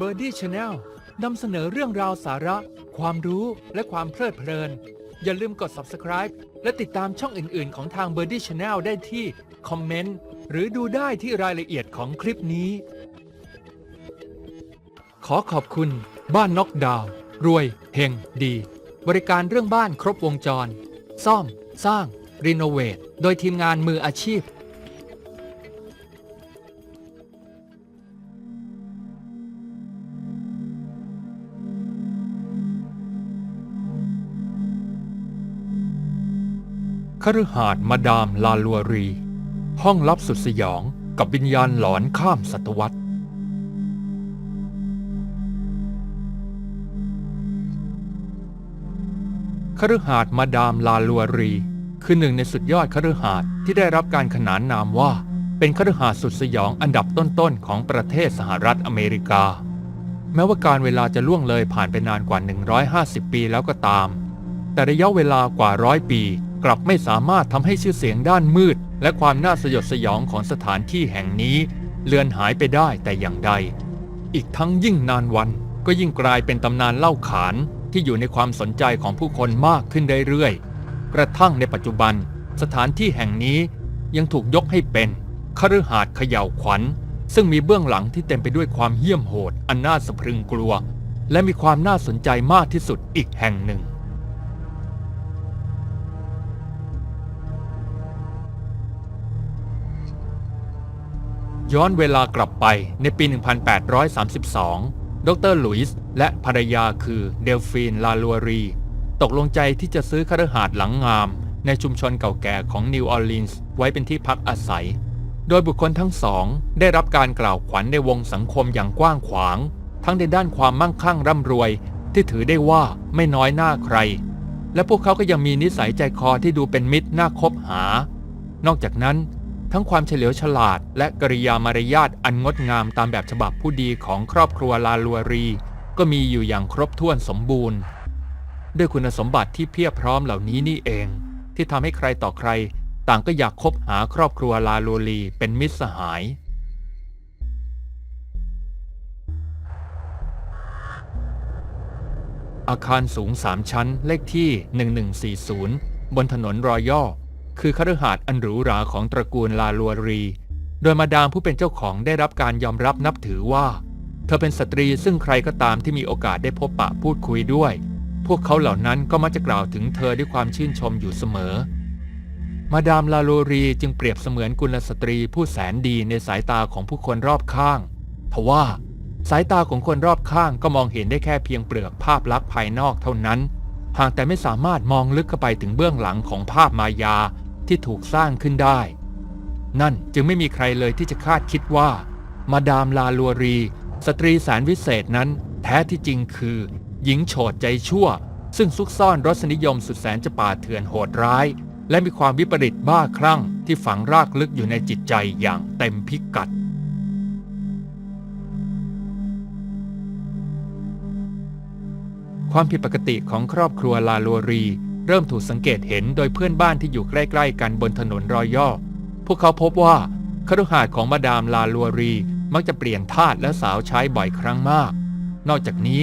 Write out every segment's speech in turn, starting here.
b i r d i e Channel นำเสนอเรื่องราวสาระ ความรู้และความเพลิดเพลิน อย่าลืมกด subscribe และติดตามช่องอื่น ๆ ของทาง b i r d i e Channel ได้ที่คอมเมนต์หรือดูได้ที่รายละเอียดของคลิปนี้ ขอขอบคุณ บ้านน็อกดาวน์รวยเฮงดี บริการเรื่องบ้านครบวงจร ซ่อม สร้าง รีโนเวท โดยทีมงานมืออาชีพ ฤหาสน์มาดามลาลัวรี ห้องลับสุดสยองกับวิญญาณหลอนข้ามศตวรรษ คฤหาสน์มาดามลาลัวรี คือหนึ่งในสุดยอดคฤหาสน์ที่ได้รับการขนานนามว่า เป็นคฤหาสน์สุดสยองอันดับต้นๆของประเทศสหรัฐอเมริกา แม้ว่าการเวลาจะล่วงเลยผ่านไปนานกว่า 150 ปีแล้วก็ตาม แต่ระยะเวลากว่าร้อยปี กลับไม่สามารถทำให้ชื่อเสียงด้านมืด และความน่าสยดสยองของสถานที่แห่งนี้ เลือนหายไปได้แต่อย่างใด อีกทั้งยิ่งนานวันก็ยิ่งกลายเป็นตำนานเล่าขานที่อยู่ในความสนใจของผู้คนมากขึ้นเรื่อยๆกระทั่งในปัจจุบัน สถานที่แห่งนี้ยังถูกยกให้เป็นคฤหาสน์เขย่าวขวัญ ซึ่งมีเบื้องหลังที่เต็มไปด้วยความเหี้ยมโหด อันน่าสะพรึงกลัว และมีความน่าสนใจมากที่สุดอีกแห่งหนึ่ง ย้อนเวลากลับไปในปี 1832 ดรหลุยส์และภรรยาคือเดลฟีนลาลัวรี ตกลงใจที่จะซื้อคฤหาสน์หลังงาม ในชุมชนเก่าแก่ของนิวออร์ลีนส์ไว้เป็นที่พักอาศัย โดยบุคคลทั้งสอง ได้รับการกล่าวขวัญในวงสังคมอย่างกว้างขวาง ทั้งในด้านความมั่งคั่งร่ำรวย ที่ถือได้ว่าไม่น้อยหน้าใคร และพวกเขาก็ยังมีนิสัยใจคอที่ดูเป็นมิตรน่าคบหา นอกจากนั้น ทั้งความเฉลียวฉลาด และกริยามารยาทอันงดงามตามแบบฉบับผู้ดีของครอบครัวลาลัวรี ก็มีอยู่อย่างครบถ้วนสมบูรณ์ ด้วยคุณสมบัติที่เพียบพร้อมเหล่านี้นี่เอง ที่ทำให้ใครต่อใคร ต่างก็อยากคบหาครอบครัวลาลัวรีเป็นมิตรสหายอาคารสูงสามชั้น เลขที่ 1140 บนถนนรอยย่อ คือคฤหาสน์อันหรูหราของตระกูลลาลัวรี โดยมาดามผู้เป็นเจ้าของได้รับการยอมรับนับถือว่า เธอเป็นสตรีซึ่งใครก็ตามที่มีโอกาสได้พบปะพูดคุยด้วย พวกเขาเหล่านั้นก็มักจะกล่าวถึงเธอด้วยความชื่นชมอยู่เสมอ มาดามลาโลรีจึงเปรียบเสมือนกุลสตรีผู้แสนดีในสายตาของผู้คนรอบข้างทว่าสายตาของคนรอบข้างก็มองเห็นได้แค่เพียงเปลือกภาพลักษณ์ภายนอกเท่านั้น หากแต่ไม่สามารถมองลึกเข้าไปถึงเบื้องหลังของภาพมายา ที่ถูกสร้างขึ้นได้ นั่นจึงไม่มีใครเลยที่จะคาดคิดว่า มาดามลาลัวรี สตรีแสนวิเศษนั้น แท้ที่จริงคือ หญิงโฉดใจชั่ว ซึ่งซุกซ่อนรสนิยมสุดแสนจะป่าเถื่อนโหดร้าย และมีความวิปริตบ้าคลั่งที่ฝังรากลึกอยู่ในจิตใจอย่างเต็มพิกัดความผิดปกติของครอบครัวลาลัวรี เริ่มถูกสังเกตเห็นโดยเพื่อนบ้านที่อยู่ใกล้ ๆ กันบนถนนรอยย่อ พวกเขาพบว่าคฤหาสน์ของมาดามลาลัวรี มักจะเปลี่ยนทาสและสาวใช้บ่อยครั้งมาก นอกจากนี้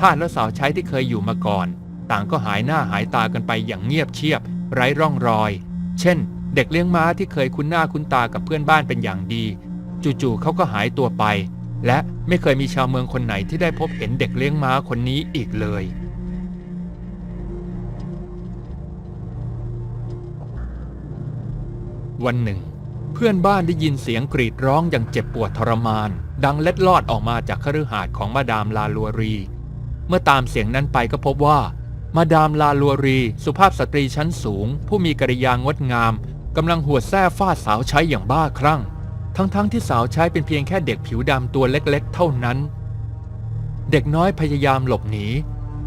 ทาสและสาวใช้ที่เคยอยู่มาก่อน ต่างก็หายหน้าหายตากันไปอย่างเงียบเชียบ ไร้ร่องรอย เช่น เด็กเลี้ยงม้าที่เคยคุ้นหน้าคุ้นตากับเพื่อนบ้านเป็นอย่างดี จู่ๆเขาก็หายตัวไป และไม่เคยมีชาวเมืองคนไหนที่ได้พบเห็นเด็กเลี้ยงม้าคนนี้อีกเลย วันหนึ่ง เพื่อนบ้านได้ยินเสียงกรีดร้องอย่างเจ็บปวดทรมาน ดังเล็ดลอดออกมาจากคฤหาสน์ของมาดามลาลัวรี เมื่อตามเสียงนั้นไปก็พบว่า มาดามลาลัวรี สุภาพสตรีชั้นสูง ผู้มีกริยางดงามกำลังหัวแส้ฟาดสาวใช้อย่างบ้าคลั่ง ทั้งๆทที่สาวใช้เป็นเพียงแค่เด็กผิวดำตัวเล็กๆ เท่านั้น เด็กน้อยพยายามหลบหนี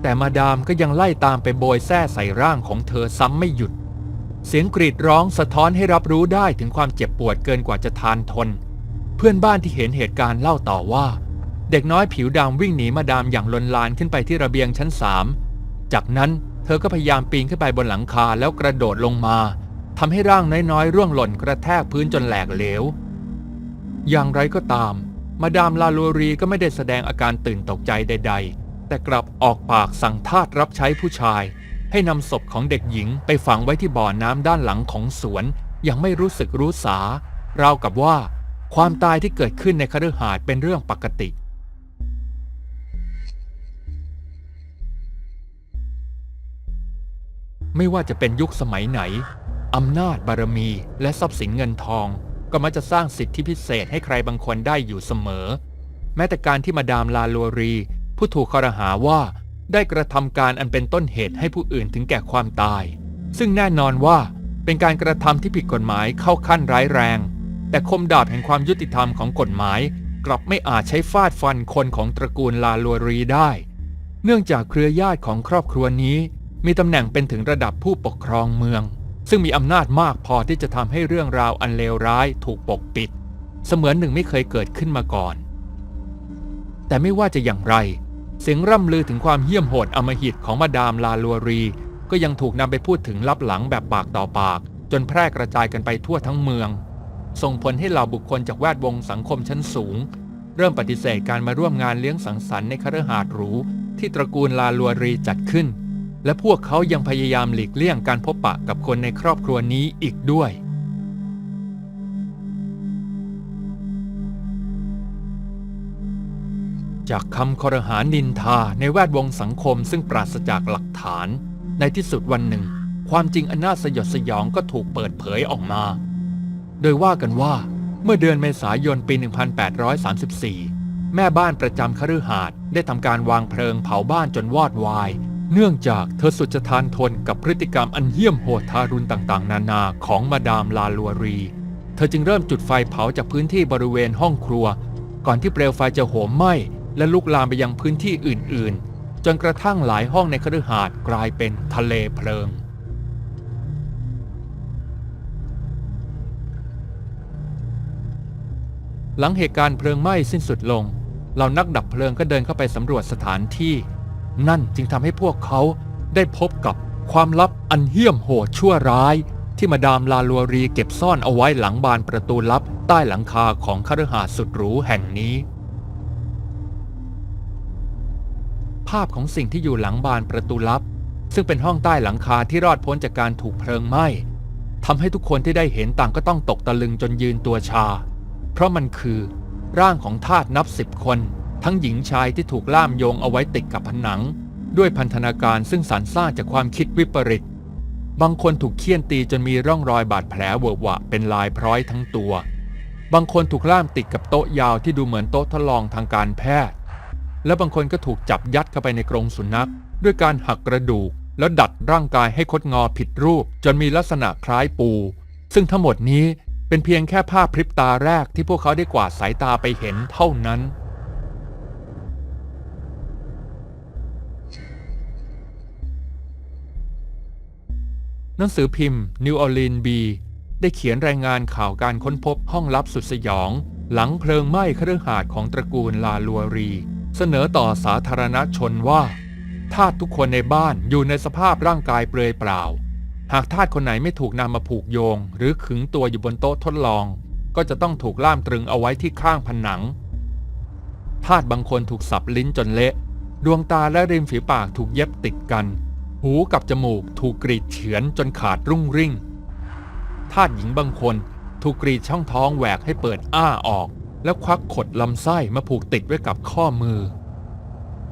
แต่มาดามก็ยังไล่ตามไปโบยแส้ใส่ร่างของเธอซ้ำไม่หยุด เสียงกรีดร้องสะท้อนให้รับรู้ได้ถึงความเจ็บปวดเกินกว่าจะทานทน เพื่อนบ้านที่เห็นเหตุการณ์เล่าต่อว่า เด็กน้อยผิวดำวิ่งหนีมาดามอย่างลนลานขึ้นไปที่ระเบียงชั้นสามจากนั้นเธอก็พยายามปีนขึ้นไปบนหลังคาแล้วกระโดดลงมาทำให้ร่างน้อยๆ ร่วงหล่นกระแทกพื้นจนแหลกเหลว อย่างไรก็ตาม มาดามลาลัวรีก็ไม่ได้แสดงอาการตื่นตกใจใด ๆ แต่กลับออกปากสั่งทาสรับใช้ผู้ชาย ให้นำศพของเด็กหญิงไปฝังไว้ที่บ่อน้ำด้านหลังของสวน ยังไม่รู้สึกรู้สา ราวกับว่า ความตายที่เกิดขึ้นในคฤหาสน์เป็นเรื่องปกติ ไม่ว่าจะเป็นยุคสมัยไหนอำนาจบารมีและทรัพย์สินเงินทอง ก็มักจะสร้างสิทธิพิเศษให้ใครบางคนได้อยู่เสมอ แม้แต่การที่มาดามลาลัวรี ผู้ถูกคอรหาว่า ได้กระทำการอันเป็นต้นเหตุให้ผู้อื่นถึงแก่ความตาย ซึ่งแน่นอนว่าเป็นการกระทำที่ผิดกฎหมายเข้าขั้นร้ายแรง แต่คมดาบแห่งความยุติธรรมของกฎหมาย กลับไม่อาจใช้ฟาดฟันคนของตระกูลลาลัวรีได้ เนื่องจากเครือญาติของครอบครัวนี้มีตำแหน่งเป็นถึงระดับผู้ปกครองเมือง ซึ่งมีอำนาจมากพอที่จะทำให้เรื่องราวอันเลวร้ายถูกปกปิด เสมือนหนึ่งไม่เคยเกิดขึ้นมาก่อน แต่ไม่ว่าจะอย่างไร เสียงร่ำลือถึงความเหี้ยมโหดอมหิตของมาดามลาลัวรี ก็ยังถูกนำไปพูดถึงลับหลังแบบปากต่อปาก จนแพร่กระจายกันไปทั่วทั้งเมือง ส่งผลให้เหล่าบุคคลจากแวดวงสังคมชั้นสูง เริ่มปฏิเสธการมาร่วมงานเลี้ยงสังสรรค์ในคฤหาสน์หรู ที่ตระกูลลาลัวรีจัดขึ้น และพวกเขายังพยายามหลีกเลี่ยงการพบปะกับคนในครอบครัวนี้อีกด้วย จากคำคอรหานินทาในแวดวงสังคมซึ่งปราศจากหลักฐาน ในที่สุดวันหนึ่ง ความจริงอันน่าสยดสยองก็ถูกเปิดเผยออกมา โดยว่ากันว่า เมื่อเดือนเมษายนปี 1834 แม่บ้านประจำคฤหาสน์ได้ทำการวางเพลิงเผาบ้านจนวอดวาย เนื่องจากเธอสุดจะทานทนกับพฤติกรรมอันเหี้ยมโหดทารุณต่างๆ นานาของมาดามลาลัวรี เธอจึงเริ่มจุดไฟเผาจากพื้นที่บริเวณห้องครัว ก่อนที่เปลวไฟจะโหมไหม้ และลุกลามไปยังพื้นที่อื่นๆ จนกระทั่งหลายห้องในคฤหาสน์กลายเป็นทะเลเพลิง หลังเหตุการณ์เพลิงไหม้สิ้นสุดลง เหล่านักดับเพลิงก็เดินเข้าไปสำรวจสถานที่ นั่นจึงทำให้พวกเขาได้พบกับความลับอันเหี้ยมโหดชั่วร้าย ที่มาดามลาลัวรีเก็บซ่อนเอาไว้หลังบานประตูลับใต้หลังคาของคฤหาสน์สุดหรูแห่งนี้ ภาพของสิ่งที่อยู่หลังบานประตูลับ ซึ่งเป็นห้องใต้หลังคาที่รอดพ้นจากการถูกเพลิงไหม้ทำให้ทุกคนที่ได้เห็นต่างก็ต้องตกตะลึงจนยืนตัวชา เพราะมันคือ ร่างของทาสนับสิบคน ทั้งหญิงชายที่ถูกล่ามโยงเอาไว้ติดกับผนัง ด้วยพันธนาการซึ่งสรรสร้างจากความคิดวิปริต บางคนถูกเคี่ยนตีจนมีร่องรอยบาดแผลเวอะหวะเป็นลายพร้อยทั้งตัว บางคนถูกล่ามติดกับโต๊ะยาวที่ดูเหมือนโต๊ะทดลองทางการแพทย์ และบางคนก็ถูกจับยัดเข้าไปในกรงสุนัข ด้วยการหักกระดูก แล้วดัดร่างกายให้คดงอผิดรูป จนมีลักษณะคล้ายปู ซึ่งทั้งหมดนี้เป็นเพียงแค่ภาพพริบตาแรกที่พวกเขาได้กวาดสายตาไปเห็นเท่านั้น หนังสือพิมพ์ New Orleans B ได้เขียนรายงานข่าวการค้นพบห้องลับสุดสยอง หลังเพลิงไหม้เคฤหาสน์ของตระกูลลาลัวรี เสนอต่อสาธารณชนว่าทาสทุกคนในบ้านอยู่ในสภาพร่างกายเปลือยเปล่า หากทาสคนไหนไม่ถูกนำมาผูกโยง หรือขึงตัวอยู่บนโต๊ะทดลอง ก็จะต้องถูกล่ามตรึงเอาไว้ที่ข้างผนัง ทาสบางคนถูกสับลิ้นจนเละ ดวงตาและริมฝีปากถูกเย็บติดกัน หูกับจมูกถูกกรีดเฉือนจนขาดรุ่งริ่ง ทาสหญิงบางคนถูกกรีดช่องท้องแหวกให้เปิดอ้าออก แล้วควักขดลำไส้มาผูกติดไว้กับข้อมือ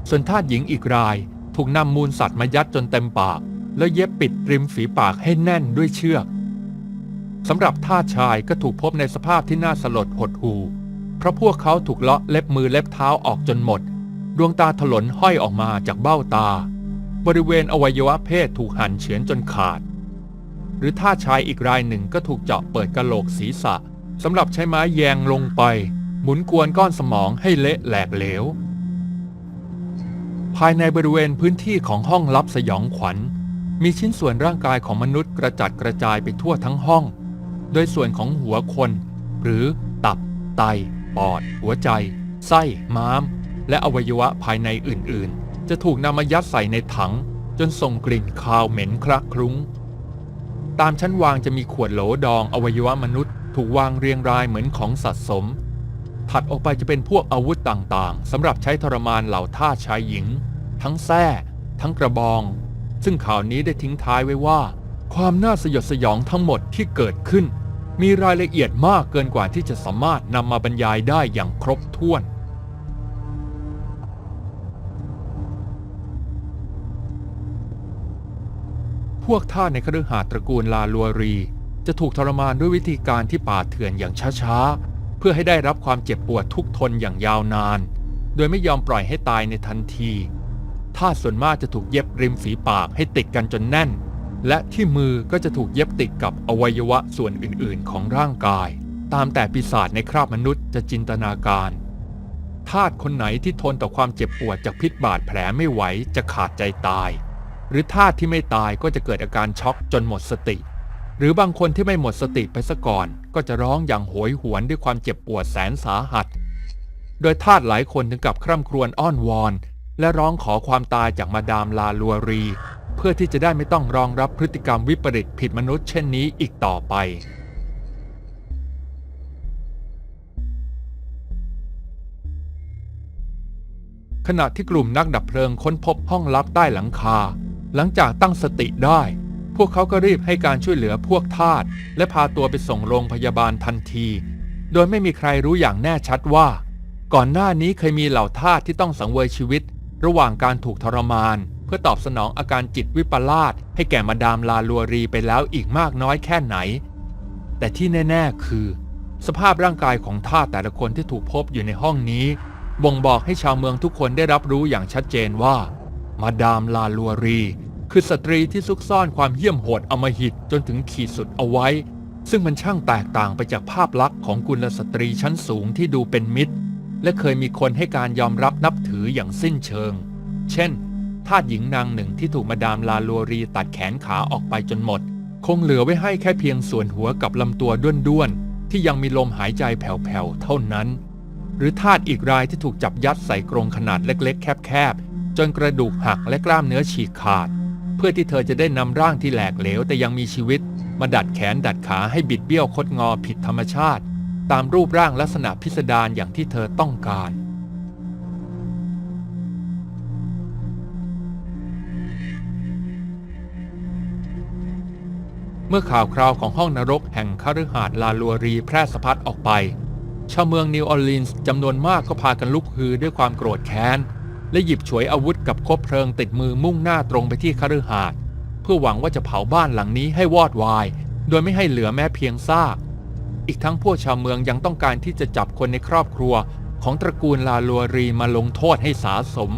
ส่วนทาสหญิงอีกรายถูกนำมูลสัตว์มายัดจนเต็มปาก แล้วเย็บปิดริมฝีปากให้แน่นด้วยเชือกสำหรับทาสชายก็ถูกพบในสภาพที่น่าสลดหดหู่เพราะพวกเขาถูกเลาะเล็บมือเล็บเท้าออกจนหมด ดวงตาถลนห้อยออกมาจากเบ้าตา บริเวณอวัยวะเพศถูกหั่นเฉือนจนขาด หรือท่าชายอีกรายหนึ่งก็ถูกเจาะเปิดกะโหลกศีรษะสำหรับใช้ไม้แยงลงไป หมุนกวนก้อนสมองให้เละแหลกเหลว ภายในบริเวณพื้นที่ของห้องลับสยองขวัญ มีชิ้นส่วนร่างกายของมนุษย์กระจัดกระจายไปทั่วทั้งห้อง โดยส่วนของหัวคน หรือตับ ไต ปอด หัวใจ ไส้ ม้าม และอวัยวะภายในอื่นๆ จะถูกนำมายัดใส่ในถัง จนส่งกลิ่นคาวเหม็นคละคลุ้ง ตามชั้นวางจะมีขวดโหลดองอวัยวะมนุษย์ ถูกวางเรียงรายเหมือนของสะสม ถัดออกไปจะเป็นพวกอาวุธต่างๆสำหรับใช้ทรมานเหล่าท่าชายหญิง ทั้งแส้ทั้งกระบอง ซึ่งข่าวนี้ได้ทิ้งท้ายไว้ว่า ความน่าสยดสยองทั้งหมดที่เกิดขึ้น มีรายละเอียดมากเกินกว่าที่จะสามารถนำมาบรรยายได้อย่างครบถ้วนพวกท่าในคฤหาสน์ตระกูลลาลัวรี จะถูกทรมานด้วยวิธีการที่ป่าเถื่อนอย่างช้าๆ พื่อให้ได้รับความเจ็บปวดทุกทนอย่างยาวนาน โดยไม่ยอมปล่อยให้ตายในทันทีท่าสส่วนมากจะถูกเย็บริมฝีปากให้ติดกันจนแน่น และที่มือก็จะถูกเย็บติดกับอวัยวะส่วนอื่นๆ ของร่างกาย ตามแต่ปีศาจในคราบมนุษย์จะจินตนาการทาสคนไหนที่ทนต่อความเจ็บปวดจากพิษบาดแผลไม่ไหวจะขาดใจตาย หรือทาสที่ไม่ตายก็จะเกิดอาการช็อกจนหมดสติ หรือบางคนที่ไม่หมดสติไปซะก่อน ก็จะร้องอย่างโหยหวนด้วยความเจ็บปวดแสนสาหัส โดยทาสหลายคนถึงกับคร่ำครวญอ้อนวอน และร้องขอความตายจากมาดามลาลัวรี เพื่อที่จะได้ไม่ต้องรองรับพฤติกรรมวิปริตผิดมนุษย์เช่นนี้อีกต่อไปขณะที่กลุ่มนักดับเพลิงค้นพบห้องลับใต้หลังคา หลังจากตั้งสติได้ พวกเขาก็รีบให้การช่วยเหลือพวกทาสและพาตัวไปส่งโรงพยาบาลทันที โดยไม่มีใครรู้อย่างแน่ชัดว่า ก่อนหน้านี้เคยมีเหล่าทาสที่ต้องสังเวยชีวิต ระหว่างการถูกทรมาน เพื่อตอบสนองอาการจิตวิปลาสให้แก่มาดามลาลัวรีไปแล้วอีกมากน้อยแค่ไหน แต่ที่แน่ ๆ คือ สภาพร่างกายของทาสแต่ละคนที่ถูกพบอยู่ในห้องนี้ บ่งบอกให้ชาวเมืองทุกคนได้รับรู้อย่างชัดเจนว่า มาดามลาลัวรี คือสตรีที่ซุกซ่อนความเหี้ยมโหดอมหิตจนถึงขีดสุดเอาไว้ ซึ่งมันช่างแตกต่างไปจากภาพลักษณ์ของกุลสตรีชั้นสูงที่ดูเป็นมิตร และเคยมีคนให้การยอมรับนับถืออย่างสิ้นเชิง เช่น ทาสหญิงนางหนึ่งที่ถูกมาดามลาลัวรีตัดแขนขาออกไปจนหมด คงเหลือไว้ให้แค่เพียงส่วนหัวกับลำตัวด้วนๆที่ยังมีลมหายใจแผ่วๆเท่านั้น หรือทาสอีกรายที่ถูกจับยัดใส่กรงขนาดเล็กๆ แคบๆจนกระดูกหักและกล้ามเนื้อฉีกขาด พื่อที่เธอจะได้นำร่างที่แหลกเหลวแต่ยังมีชีวิต มาดัดแขนดัดขาให้บิดเบี้ยวคดงอผิดธรรมชาติ ตามรูปร่างลักษณะพิสดารอย่างที่เธอต้องการเมื่อข่าวคราวของห้องนรกแห่งคฤหาสน์ลาลัวรีแพร่สะพัดออกไป ชาวเมืองนิวออร์ลีนส์จำนวนมากก็พากันลุกฮือด้วยความโกรธแค้น และหยิบฉวยอาวุธกับคบเพลิงติดมือมุ่งหน้าตรงไปที่คฤหาสน์เพื่อหวังว่าจะเผาบ้านหลังนี้ให้วอดวาย โดยไม่ให้เหลือแม้เพียงซากอีกทั้งพวกชาวเมืองยังต้องการที่จะจับคนในครอบครัว ของตระกูลลาลัวรีมาลงโทษให้สาสม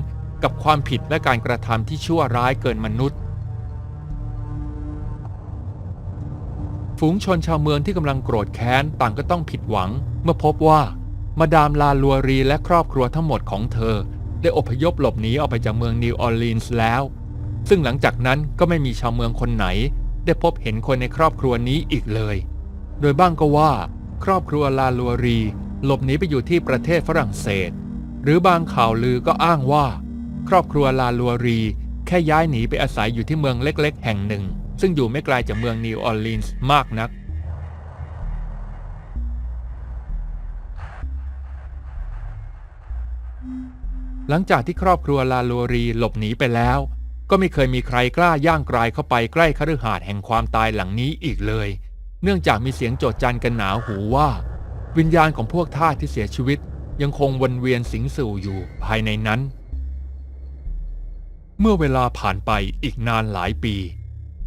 กับความผิดและการกระทำที่ชั่วร้ายเกินมนุษย์ฝูงชนชาวเมืองที่กำลังโกรธแค้นต่างก็ต้องผิดหวัง เมื่อพบว่า มาดามลาลัวรีและครอบครัวทั้งหมดของเธอ ได้อพยพหลบหนีออกไปจากเมืองนิวออร์ลีนส์แล้ว ซึ่งหลังจากนั้นก็ไม่มีชาวเมืองคนไหน ได้พบเห็นคนในครอบครัวนี้อีกเลย โดยบ้างก็ว่า ครอบครัวลาลัวรี หลบหนีไปอยู่ที่ประเทศฝรั่งเศส หรือบางข่าวลือก็อ้างว่า ครอบครัวลาลัวรี แค่ย้ายหนีไปอาศัยอยู่ที่เมืองเล็ก ๆ แห่งหนึ่ง ซึ่งอยู่ไม่ไกลจากเมืองนิวออร์ลีนส์มากนัก หลังจากที่ครอบครัวลาลัวรีหลบหนีไปแล้ว ก็ไม่เคยมีใครกล้าย่างกรายเข้าไปใกล้คฤหาสน์แห่งความตายหลังนี้อีกเลย เนื่องจากมีเสียงโจดจันกันหนาหูว่า วิญญาณของพวกทาสที่เสียชีวิต ยังคงวนเวียนสิงสู่อยู่ภายในนั้น เมื่อเวลาผ่านไปอีกนานหลายปี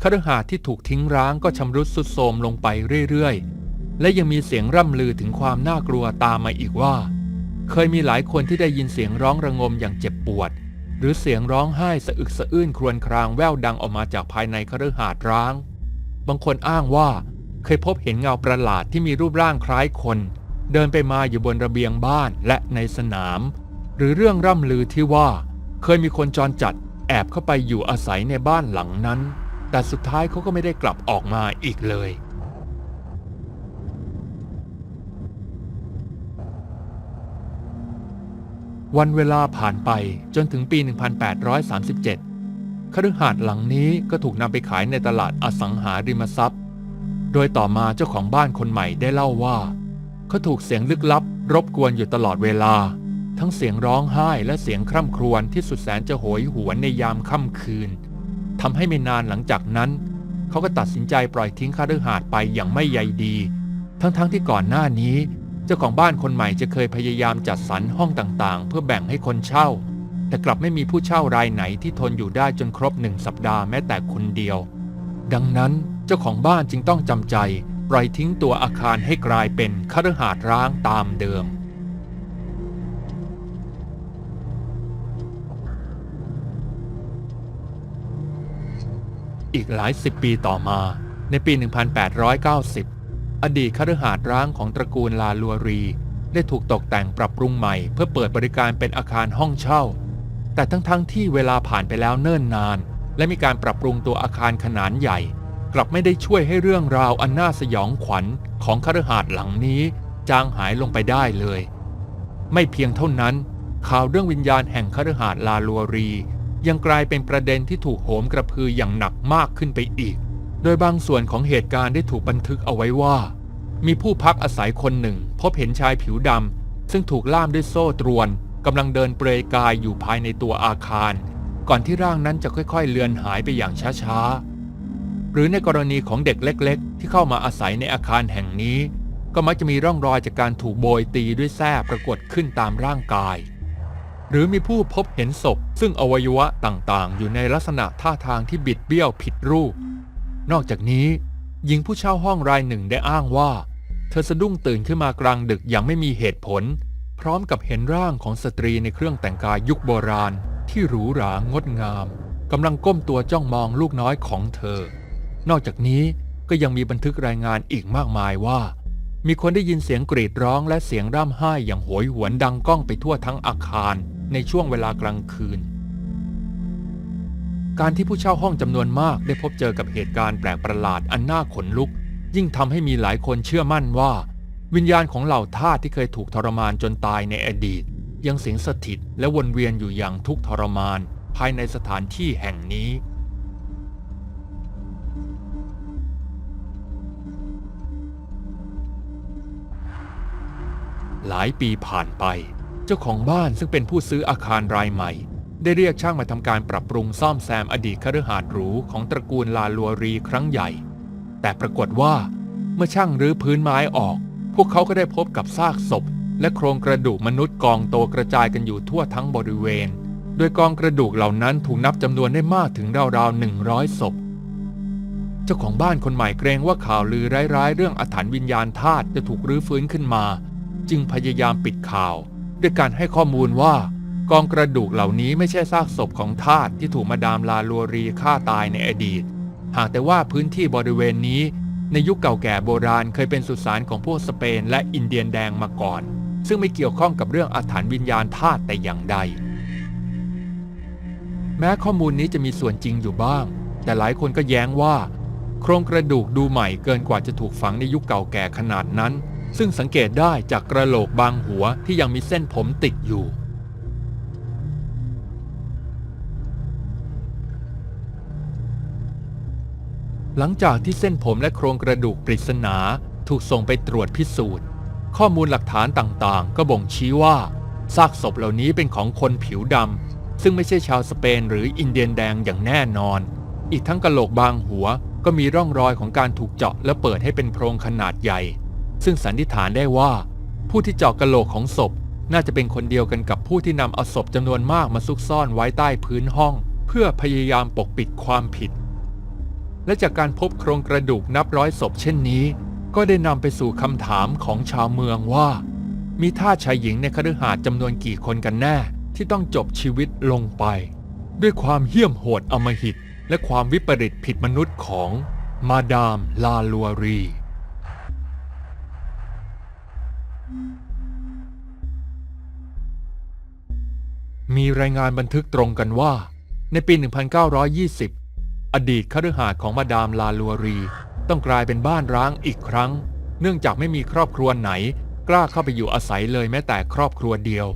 คฤหาสน์ที่ถูกทิ้งร้างก็ชำรุดสุดโทรมลงไปเรื่อยๆ และยังมีเสียงร่ำลือถึงความน่ากลัวตามมาอีกว่า เคยมีหลายคนที่ได้ยินเสียงร้องระงมอย่างเจ็บปวด หรือเสียงร้องไห้สะอึกสะอื้นครวญครางแว่วดังออกมาจากภายในคฤหาสน์ร้าง บางคนอ้างว่าเคยพบเห็นเงาประหลาดที่มีรูปร่างคล้ายคน เดินไปมาอยู่บนระเบียงบ้านและในสนาม หรือเรื่องร่ำลือที่ว่า เคยมีคนจรจัดแอบเข้าไปอยู่อาศัยในบ้านหลังนั้น แต่สุดท้ายเขาก็ไม่ได้กลับออกมาอีกเลย วันเวลาผ่านไปจนถึงปี 1837 คฤหาสน์หลังนี้ก็ถูกนำไปขายในตลาดอสังหาริมทรัพย์ โดยต่อมาเจ้าของบ้านคนใหม่ได้เล่าว่า เขาถูกเสียงลึกลับ รบกวนอยู่ตลอดเวลา ทั้งเสียงร้องไห้และเสียงคร่ำครวญที่สุดแสนจะโหยหวนในยามค่ำคืนทำให้ไม่นานหลังจากนั้น เขาก็ตัดสินใจปล่อยทิ้งคฤหาสน์ไปอย่างไม่ใยดี ทั้งๆทที่ก่อนหน้านี้ เจ้าของบ้านคนใหม่จะเคยพยายามจัดสรรห้องต่างๆ เพื่อแบ่งให้คนเช่า แต่กลับไม่มีผู้เช่ารายไหนที่ทนอยู่ได้จนครบหนึ่งสัปดาห์แม้แต่คนเดียว ดังนั้นเจ้าของบ้านจึงต้องจำใจ ปล่อยทิ้งตัวอาคารให้กลายเป็นคฤหาสน์ร้างตามเดิมอีกหลายสิบปีต่อมาในปี 1890 อดีตคฤหาสน์ร้างของตระกูลลาลัวรี ได้ถูกตกแต่งปรับปรุงใหม่ เพื่อเปิดบริการเป็นอาคารห้องเช่า แต่ทั้งๆทที่เวลาผ่านไปแล้วเนิ่นนาน และมีการปรับปรุงตัวอาคารขนาดใหญ่ กลับไม่ได้ช่วยให้เรื่องราวอันน่าสยองขวัญของคฤหาสน์หลังนี้ จางหายลงไปได้เลย ไม่เพียงเท่านั้น ข่าวเรื่องวิญญาณแห่งคฤหาสน์ลาลัวรี ยังกลายเป็นประเด็นที่ถูกโหมกระพืออย่างหนักมากขึ้นไปอีก โดยบางส่วนของเหตุการณ์ได้ถูกบันทึกเอาไว้ว่า มีผู้พักอาศัยคนหนึ่ง พบเห็นชายผิวดำซึ่งถูกล่ามด้วยโซ่ตรวนกำลังเดินเปรยกายอยู่ภายในตัวอาคาร ก่อนที่ร่างนั้นจะค่อยๆ เลือนหายไปอย่างช้าๆ หรือในกรณีของเด็กเล็ก ๆ ที่เข้ามาอาศัยในอาคารแห่งนี้ ก็มักจะมีร่องรอยจากการถูกโบยตีด้วยแส้ปรากฏขึ้นตามร่างกาย หรือมีผู้พบเห็นศพ ซึ่งอวัยวะต่างๆ อยู่ในลักษณะท่าทางที่บิดเบี้ยวผิดรูป นอกจากนี้ หญิงผู้เช่าห้องรายหนึ่งได้อ้างว่า เธอสะดุ้งตื่นขึ้นมากลางดึกอย่างไม่มีเหตุผล พร้อมกับเห็นร่างของสตรีในเครื่องแต่งกายยุคโบราณ ที่หรูหรางดงามกำลังก้มตัวจ้องมองลูกน้อยของเธอ นอกจากนี้ก็ยังมีบันทึกรายงานอีกมากมายว่า มีคนได้ยินเสียงกรีดร้องและเสียงร่ำไห้อย่างโหยหวนดังก้องไปทั่วทั้งอาคารในช่วงเวลากลางคืน การที่ผู้เช่าห้องจำนวนมากได้พบเจอกับเหตุการณ์แปลกประหลาดอันน่าขนลุก ยิ่งทำให้มีหลายคนเชื่อมั่นว่า วิญญาณของเหล่าทาสที่เคยถูกทรมานจนตายในอดีต ยังสิงสถิตและวนเวียนอยู่อย่างทุกทรมาน ภายในสถานที่แห่งนี้ หลายปีผ่านไป เจ้าของบ้านซึ่งเป็นผู้ซื้ออาคารรายใหม่ ได้เรียกช่างมาทำการปรับปรุงซ่อมแซมอดีตคฤหาสน์หรูของตระกูลลาลัวรีครั้งใหญ่ แต่ปรากฏว่า เมื่อช่างรื้อพื้นไม้ออก พวกเขาก็ได้พบกับซากศพ และโครงกระดูกมนุษย์กองโตกระจายกันอยู่ทั่วทั้งบริเวณ โดยกองกระดูกเหล่านั้นถูกนับจำนวนได้มากถึงราวๆหนึ่งร้อยศพเจ้าของบ้านคนใหม่เกรงว่าข่าวลือร้ายๆ เรื่องอาถรรพ์วิญญาณทาสจะถูกรื้อฟื้นขึ้นมา จึงพยายามปิดข่าว ด้วยการให้ข้อมูลว่า กองกระดูกเหล่านี้ไม่ใช่ซากศพของทาสที่ถูกมาดามลาลัวรีฆ่าตายในอดีต หากแต่ว่าพื้นที่บริเวณนี้ ในยุคเก่าแก่โบราณเคยเป็นสุสานของพวกสเปนและอินเดียนแดงมาก่อน ซึ่งไม่เกี่ยวข้องกับเรื่องอาถรรพ์วิญญาณทาสแต่อย่างใด แม้ข้อมูลนี้จะมีส่วนจริงอยู่บ้าง แต่หลายคนก็แย้งว่า โครงกระดูกดูใหม่เกินกว่าจะถูกฝังในยุคเก่าแก่ขนาดนั้น ซึ่งสังเกตได้จากกระโหลกบางหัวที่ยังมีเส้นผมติดอยู่ หลังจากที่เส้นผมและโครงกระดูกปริศนาถูกส่งไปตรวจพิสูจน์ ข้อมูลหลักฐานต่างๆ ก็บ่งชี้ว่าซากศพเหล่านี้เป็นของคนผิวดำซึ่งไม่ใช่ชาวสเปนหรืออินเดียนแดงอย่างแน่นอน อีกทั้งกะโหลกบางหัวก็มีร่องรอยของการถูกเจาะและเปิดให้เป็นโพรงขนาดใหญ่ ซึ่งสันนิษฐานได้ว่า ผู้ที่เจาะกะโหลกของศพ น่าจะเป็นคนเดียวกันกับผู้ที่นำเอาศพจำนวนมากมาซุกซ่อนไว้ใต้พื้นห้อง เพื่อพยายามปกปิดความผิด และจากการพบโครงกระดูกนับร้อยศพเช่นนี้ ก็ได้นำไปสู่คำถามของชาวเมืองว่า มีท่าชายหญิงในคฤหาสน์จำนวนกี่คนกันแน่ ที่ต้องจบชีวิตลงไป ด้วยความเหี้ยมโหดอมหิต และความวิปริตผิดมนุษย์ของมาดามลาลัวรีมีรายงานบันทึกตรงกันว่า ในปี 1920 อดีตคฤหาสน์ของมาดามลาลัวรี ต้องกลายเป็นบ้านร้างอีกครั้ง เนื่องจากไม่มีครอบครัวไหน กล้าเข้าไปอยู่อาศัยเลยแม้แต่ครอบครัวเดียว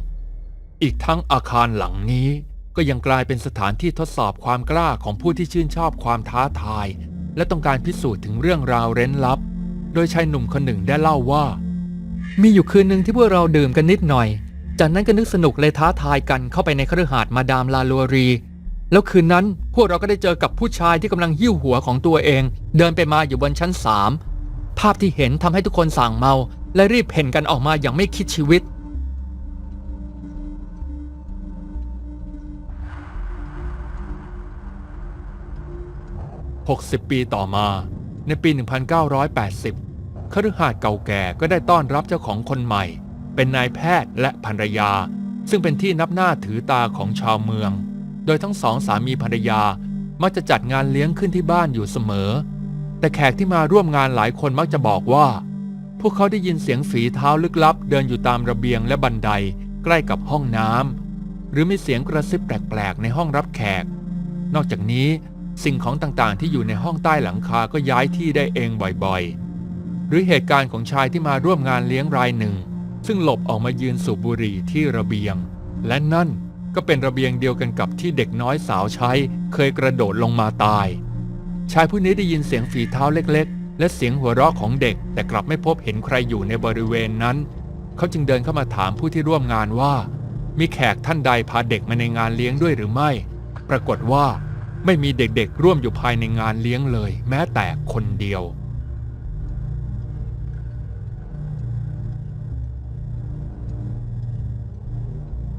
อีกทั้งอาคารหลังนี้ก็ยังกลายเป็นสถานที่ทดสอบความกล้าของผู้ที่ชื่นชอบความท้าทาย และต้องการพิสูจน์ถึงเรื่องราวเร้นลับ โดยชายหนุ่มคนหนึ่งได้เล่าว่า มีอยู่คืนหนึ่งที่พวกเราดื่มกันนิดหน่อย จากนั้นก็นึกสนุกเลยท้าทายกันเข้าไปในคฤหาสน์มาดามลาลัวรี แล้วคืนนั้นพวกเราก็ได้เจอกับผู้ชายที่กำลังหิ้วหัวของตัวเอง เดินไปมาอยู่บนชั้นสามภาพที่เห็นทำให้ทุกคนสั่งเมา และรีบเพ่นกันออกมาอย่างไม่คิดชีวิต 60 ปีต่อมา ในปี 1980คฤหาสน์เก่าแก่ก็ได้ต้อนรับเจ้าของคนใหม่ เป็นนายแพทย์และภรรยา ซึ่งเป็นที่นับหน้าถือตาของชาวเมือง โดยทั้งสองสามีภรรยามักจะจัดงานเลี้ยงขึ้นที่บ้านอยู่เสมอ แต่แขกที่มาร่วมงานหลายคนมักจะบอกว่า พวกเขาได้ยินเสียงฝีเท้าลึกลับ เดินอยู่ตามระเบียงและบันไดใกล้กับห้องน้ำหรือมีเสียงกระซิบแปลกๆในห้องรับแขก นอกจากนี้สิ่งของต่างๆ ที่อยู่ในห้องใต้หลังคาก็ย้ายที่ได้เองบ่อยๆ หรือเหตุการณ์ของชายที่มาร่วมงานเลี้ยงรายหนึ่ง ซึ่งหลบออกมายืนสูบบุหรี่ที่ระเบียง และนั่น ก็เป็นระเบียงเดียวกันกับที่เด็กน้อยสาวใช้ เคยกระโดดลงมาตาย ชายผู้นี้ได้ยินเสียงฝีเท้าเล็กๆ และเสียงหัวเราะของเด็ก แต่กลับไม่พบเห็นใครอยู่ในบริเวณนั้น เขาจึงเดินเข้ามาถามผู้ที่ร่วมงานว่า มีแขกท่านใดพาเด็กมาในงานเลี้ยงด้วยหรือไม่ ปรากฏว่า ไม่มีเด็กๆร่วมอยู่ภายในงานเลี้ยงเลย แม้แต่คนเดียว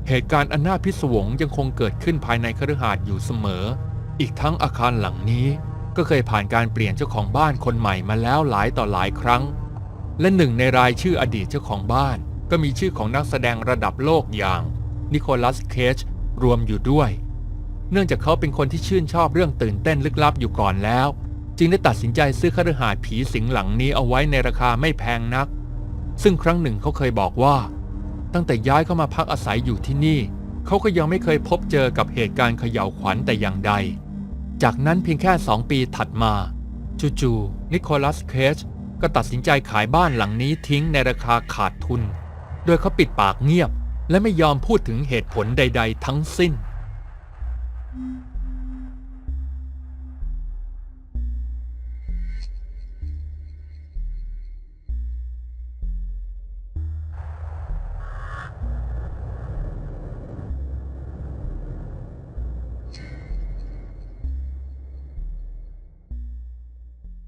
เหตุการณ์อันน่าพิศวงยังคงเกิดขึ้นภายในคฤหาสน์อยู่เสมอ อีกทั้งอาคารหลังนี้ก็เคยผ่านการเปลี่ยนเจ้าของบ้านคนใหม่มาแล้วหลายต่อหลายครั้ง และหนึ่งในรายชื่ออดีตเจ้าของบ้าน ก็มีชื่อของนักแสดงระดับโลกอย่าง นิโคลัสเคจรวมอยู่ด้วย เนื่องจากเขาเป็นคนที่ชื่นชอบเรื่องตื่นเต้นลึกลับอยู่ก่อนแล้ว จึงได้ตัดสินใจซื้อคฤหาสน์ผีสิงหลังนี้เอาไว้ในราคาไม่แพงนัก ซึ่งครั้งหนึ่งเขาเคยบอกว่า ตั้งแต่ย้ายเข้ามาพักอาศัยอยู่ที่นี่ เขาก็ยังไม่เคยพบเจอกับเหตุการณ์เขย่าวขวัญแต่อย่างใด จากนั้นเพียงแค่สองปีถัดมาจู่ๆนิโคลัสเคจก็ตัดสินใจขายบ้านหลังนี้ทิ้งในราคาขาดทุน โดยเขาปิดปากเงียบ และไม่ยอมพูดถึงเหตุผลใด ๆ ทั้งสิ้น